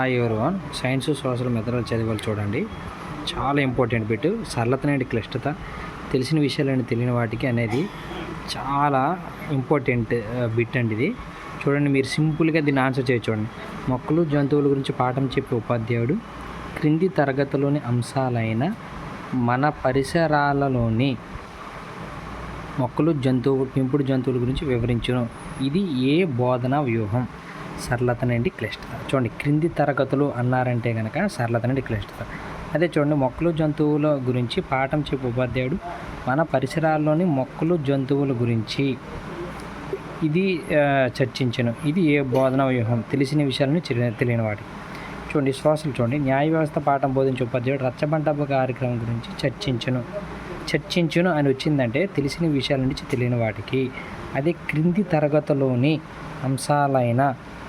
Hi one science social మెథడాలు చదివాలి చూడండి. చాలా ఇంపార్టెంట్ బిట్ సరళత అనేది క్లిష్టత. తెలిసిన విషయాలని తెలియని వాటికి అనేది చాలా ఇంపార్టెంట్ బిట్ uh, అండి ఇది. చూడండి మీరు సింపుల్గా దీన్ని ఆన్సర్ చేయ చూడండి. మొక్కలు జంతువుల గురించి పాఠం చెప్పే ఉపాధ్యాయుడు క్రింది తరగతిలోని అంశాలైన మన పరిసరాలలోని మొక్కలు జంతువు పెంపుడు జంతువుల గురించి వివరించడం ఇది ఏ బోధనా వ్యూహం? సరళత నుండి క్లిష్టత. చూడండి క్రింది తరగతులు అన్నారంటే కనుక సరళత నుండి క్లిష్టత. అదే చూడండి మొక్కలు జంతువుల గురించి పాఠం చెప్పు ఉపాధ్యాయుడు మన పరిసరాల్లోని మొక్కలు జంతువుల గురించి ఇది చర్చించను. ఇది ఏ బోధన వ్యూహం? తెలిసిన విషయాలను తెలియని వాటి. చూడండి శ్వాసలు చూడండి. న్యాయ వ్యవస్థ పాఠం బోధించే ఉపాధ్యాయుడు రచ్చబంట కార్యక్రమం గురించి చర్చించను. చర్చించును అని వచ్చిందంటే తెలిసిన విషయాల నుంచి తెలియని వాటికి. అదే క్రింది తరగతిలోని అంశాలైన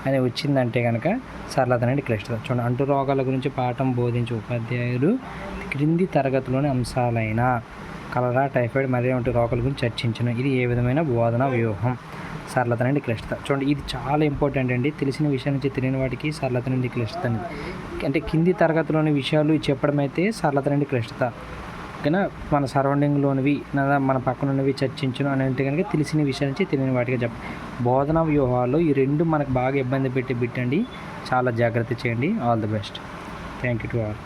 అని వచ్చిందంటే కనుక సరళత అనేది క్లిష్టత చూడండి అంటు రోగాల గురించి పాఠం బోధించే ఉపాధ్యాయులు క్రింది తరగతిలోని అంశాలైన కలరా టైఫాయిడ్ మరియు వంటి రోగాల గురించి చర్చించను. ఇది ఏ విధమైన బోధన వ్యూహం? సరళత నుండి క్లిష్టత చూడండి ఇది చాలా ఇంపార్టెంట్ అండి. తెలిసిన విషయం నుంచి తెలియని వాటికి సరళత నుండి క్లిష్టత అనేది అంటే కింది తరగతిలోని విషయాలు చెప్పడం అయితే సరళత నుండి క్లిష్టత కనుక మన సరౌండింగ్లోనివి మన మన పక్కనున్నవి చర్చించను అనేది కనుక తెలిసిన విషయం నుంచి తెలియని వాటిగా చెప్ప బోధన వ్యూహాలు ఈ రెండు మనకు బాగా ఇబ్బంది పెట్టి బిట్టండి చాలా జాగ్రత్త చేయండి. All the best. Thank you to all.